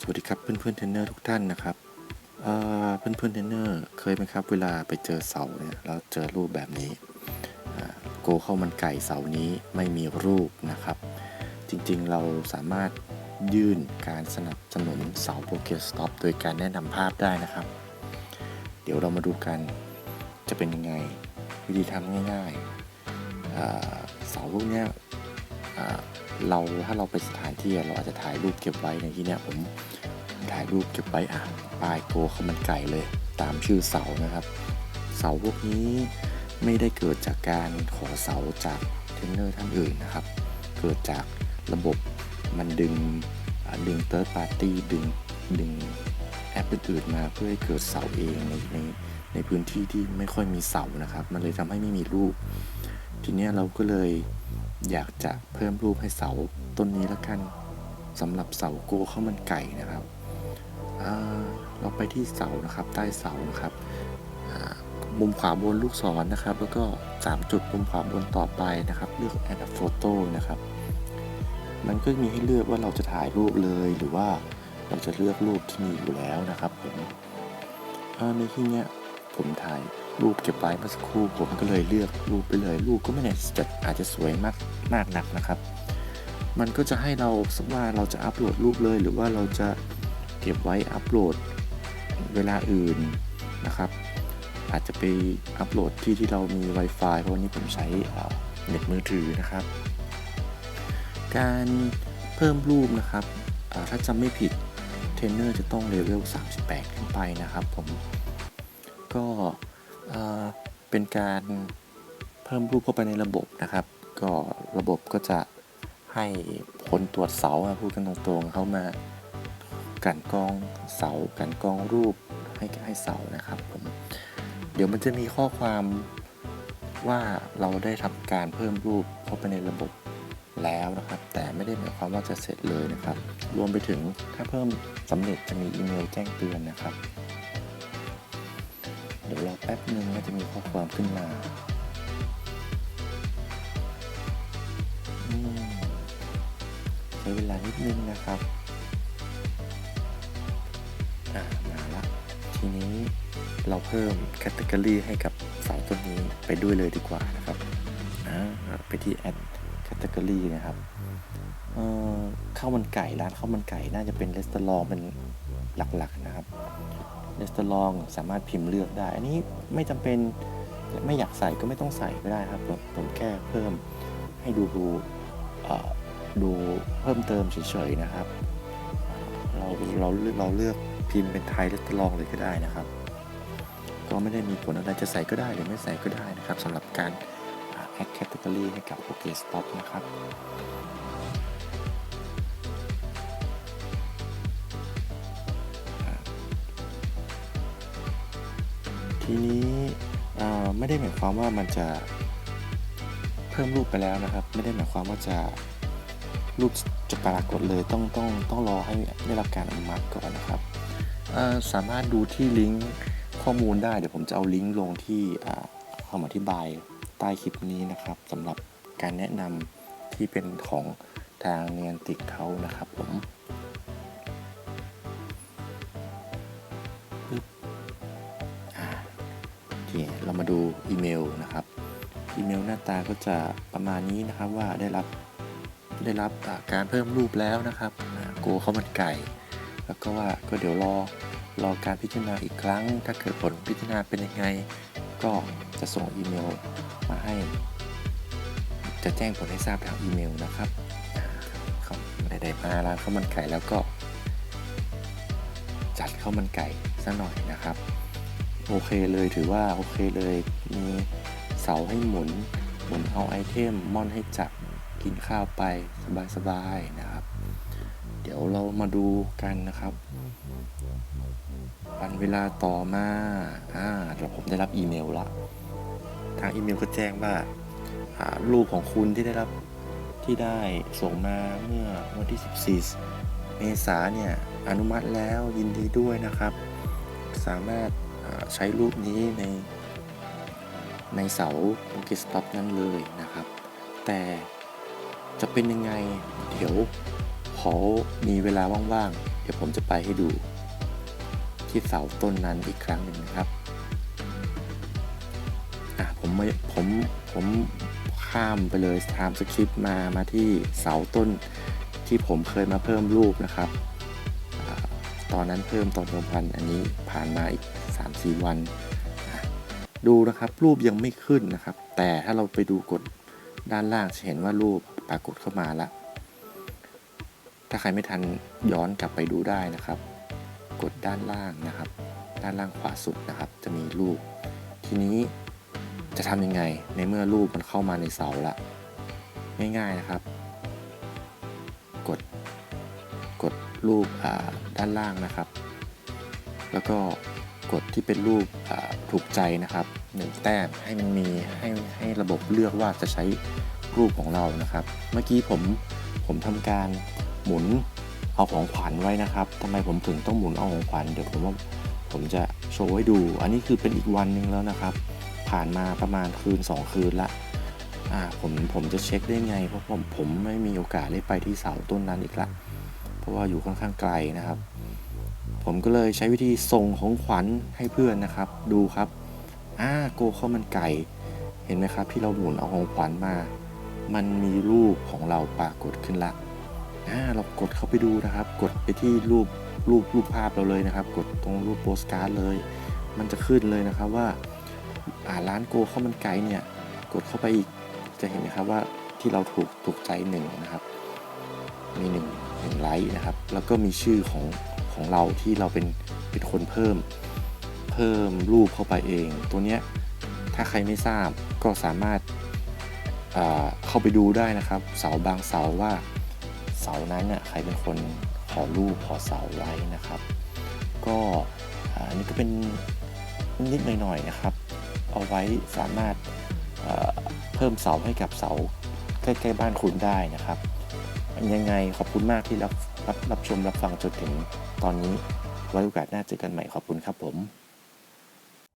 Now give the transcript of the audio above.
สวัสดีครับเพื่อนเพื่อนเทรนเนอร์ทุกท่านนะครับเพื่อนเพื่อนเทรนเนอร์เคยไหมครับ เวลาไปเจอเสาเนี่ยแล้วเจอรูปแบบนี้โกเข้ามันไก่เสานี้ไม่มีรูปนะครับ จริงๆเราสามารถยื่นการสนับสนุนเสาโปเกสต็อปโดยการแนะนำภาพได้นะครับ เดี๋ยวเรามาดูกันจะเป็นยังไงวิธีทำง่ายๆเสาพวกเนี้ย เราถ้าเราไปสถานที่เราอาจจะถ่ายรูปเก็บไว้ในที่เนี้ยผมถ่ายรูปเก็บไว้อะป้ายโกข้าวมันไก่เลย ตามชื่อเสานะครับ เสาพวกนี้ไม่ได้เกิดจากการขอเสาจากเทรนเนอร์ท่านอื่นนะครับ เกิดจากระบบมันดึงดึงเติร์ดปาร์ตี้ดึงดึงแอปอื่นๆมาเพื่อให้เกิดเสาเองในในในพื้นที่ที่ไม่ค่อยมีเสานะครับ มันเลยทำให้ไม่มีรูป ทีเนี้ยเราก็เลย อยากจะเพิ่มรูปให้เสาต้นนี้แล้วกันสำหรับเสาโกข้าวมันไก่นะครับเราไปที่เสานะครับใต้เสานะครับมุมขวาบนลูกศรนะครับ แล้วก็ 3 จุดมุมขวาบนต่อไปนะครับ เลือก add a photo นะครับ มันก็มีให้เลือกว่าเราจะถ่ายรูปเลยหรือว่าเราจะเลือกรูปที่มีอยู่แล้วนะครับผมในที่เนี้ยผมถ่าย รูปเก็บไว้เมื่อสักครู่ผมก็เลยเลือกรูปไปเลยรูปก็ไม่ได้จะอาจจะสวยมากมากนักนะครับ มันก็จะให้เราสักว่าเราจะอัปโหลดรูปเลย หรือว่าเราจะเก็บไว้อัปโหลดเวลาอื่นนะครับ อาจจะไปอัปโหลดที่ที่เรามี Wi-Fi เพราะวันนี้ผมใช้เน็ตมือถือนะครับ การเพิ่มรูปนะครับถ้าจำไม่ผิดเทรนเนอร์จะต้องเลเวล38 ขึ้นไปนะครับผมก็ เป็นการเพิ่มรูปเข้าไปในระบบนะครับ ก็ระบบก็จะให้ผลตรวจเสาพูดกันตรงๆเข้ามากันกองเสากันกองรูปให้ให้เสานะครับผมเดี๋ยวมันจะมีข้อความว่าเราได้ทำการเพิ่มรูปเข้าไปในระบบแล้วนะครับ แต่ไม่ได้หมายความว่าจะเสร็จเลยนะครับ รวมไปถึงถ้าเพิ่มสำเร็จจะมีอีเมลแจ้งเตือนนะครับ เดี๋ยวรอแป๊บหนึ่งก็จะมีข้อความขึ้นมาอืมใช้เวลานิดนึงนะครับอ่ามาละทีนี้เราเพิ่มแคตตากรีให้กับเสาต้นนี้ไปด้วยเลยดีกว่านะครับอ่าไปที่ add category นะครับเอ่อข้าวมันไก่ร้านข้าวมันไก่น่าจะเป็นรีสตอรองเป็นหลักๆนะครับ รีสตอรองสามารถพิมพ์เลือกได้ อันนี้ไม่จำเป็นไม่อยากใส่ก็ไม่ต้องใส่ก็ได้ครับผมผมแค่เพิ่มให้ดูดูดูเพิ่มเติมเฉยๆนะครับ เราเราเลือกเราเลือกพิมพ์เป็นไทยรีสตอรองเลยก็ได้นะครับ ก็ไม่ได้มีผลอะไรจะใส่ก็ได้หรือไม่ใส่ก็ได้นะครับสำหรับการ add category ให้กับ OK Stop นะครับ ทีนี้ไม่ได้หมายความว่ามันจะเพิ่มรูปไปแล้วนะครับ ไม่ได้หมายความว่าจะรูปจะปรากฏเลยต้องต้องต้องรอให้ได้รับการอนุมัติก่อนนะครับสามารถดูที่ลิงก์ข้อมูลได้เดี๋ยวผมจะเอาลิงก์ลงที่คำอธิบายใต้คลิปนี้นะครับสำหรับการแนะนำที่เป็นของทางเนียนติกเขานะครับผม อีเมลนะครับอีเมลหน้าตาก็จะประมาณนี้นะครับว่าได้รับได้รับการเพิ่มรูปแล้วนะครับโกเขาวมันไก่ แล้วก็ว่าก็เดี๋ยวรอรอการพิจารณาอีกครั้ง ถ้าเกิดผลพิจารณาเป็นยังไง ก็จะส่งอีเมลมาให้ จะแจ้งผลให้ทราบทางอีเมลนะครับเขาได้มาร้านข้าวมันไก่แล้วก็ จัดข้าวมันไก่ซะหน่อยนะครับ โอเคเลยถือว่าโอเคเลยมีเสาให้หมุนหมุนเอาไอเทมม่อนให้จับกินข้าวไปสบายๆนะครับ เดี๋ยวเรามาดูกันนะครับวันเวลาต่อมาอ่าเดี๋ยวผมได้รับอีเมลละทางอีเมลก็แจ้งว่าอ่ารูปของคุณที่ได้รับที่ได้ส่งมาเมื่อวันที่ 14 เมษาเนี่ยอนุมัติแล้วยินดีด้วยนะครับ สามารถ ใช้รูปนี้ในในเสาโปเกสต็อปนั้นเลยนะครับ แต่จะเป็นยังไง เดี๋ยวขอมีเวลาว่างๆ เดี๋ยวผมจะไปให้ดู ที่เสาต้นนั้นอีกครั้งหนึ่งนะครับอะผมไม่ผมผมข้ามไปเลยตามสคริปต์มามาที่เสาต้นที่ผมเคยมาเพิ่มรูปนะครับ ตอนนั้นเพิ่มตอนกลางวันอันนี้ผ่านมาอีก 3-4 วัน ดูนะครับรูปยังไม่ขึ้นนะครับ แต่ถ้าเราไปดูกดด้านล่างจะเห็นว่ารูปปรากฏเข้ามาแล้ว ถ้าใครไม่ทันย้อนกลับไปดูได้นะครับ กดด้านล่างนะครับ ด้านล่างขวาสุดนะครับ จะมีรูป ทีนี้จะทำยังไงในเมื่อรูปมันเข้ามาในเสาละง่ายๆนะครับ กดรูปด้านล่างนะครับ แล้วก็กดที่เป็นรูปถูกใจนะครับหนึ่งแต้มให้มันมีให้ให้ระบบเลือกว่าจะใช้รูปของเรานะครับ เมื่อกี้ผมผมทำการหมุนเอาของขวัญไว้นะครับทำไมผมถึงต้องหมุนเอาของขวัญเดี๋ยวผมว่าผมจะโชว์ให้ดู อันนี้คือเป็นอีกวันหนึ่งแล้วนะครับ ผ่านมาประมาณคืน 2 คืนละอ่าผมผมจะเช็คได้ไง เพราะผมผมไม่มีโอกาสได้ไปที่เสาต้นนั้นอีกละ ราะว่าอยู่ค่อนข้างไกลนะครับ ผมก็เลยใช้วิธีส่งของขวัญให้เพื่อนนะครับ ดูครับอ่าโกข้าวมันไก่เห็นไหมครับ ที่เราหมุนเอาของขวัญมา มันมีรูปของเราปรากฏขึ้นละอ่าเรากดเข้าไปดูนะครับ กดไปที่รูปรูปรูปภาพเราเลยนะครับ กดตรงรูปโปสการ์ดเลย มันจะขึ้นเลยนะครับว่าอ่าร้านโกข้าวมันไก่เนี่ยกดเข้าไปอีกจะเห็นนะครับว่าที่เราถูกถูกใจหนึ่งนะครับ มีหนึ่งหนึ่ง ไลค์นะครับ แล้วก็มีชื่อของของเราที่เราเป็นเป็นคนเพิ่ม เพิ่มรูปเข้าไปเอง ตัวเนี้ยถ้าใครไม่ทราบก็สามารถเข้าไปดูได้นะครับ เสาบางเสาว่าเสานั้นน่ะใครเป็นคนขอรูปขอเสาไว้นะครับ ก็อันนี้ก็เป็นนิดหน่อยๆนะครับ เอาไว้สามารถเพิ่มเสาให้กับเสาใกล้ๆบ้านคุณได้นะครับ ยังไงขอบคุณมากที่รับรับรับชมรับฟังจนถึงตอนนี้ไว้โอกาสหน้าเจอกันใหม่ขอบคุณครับผม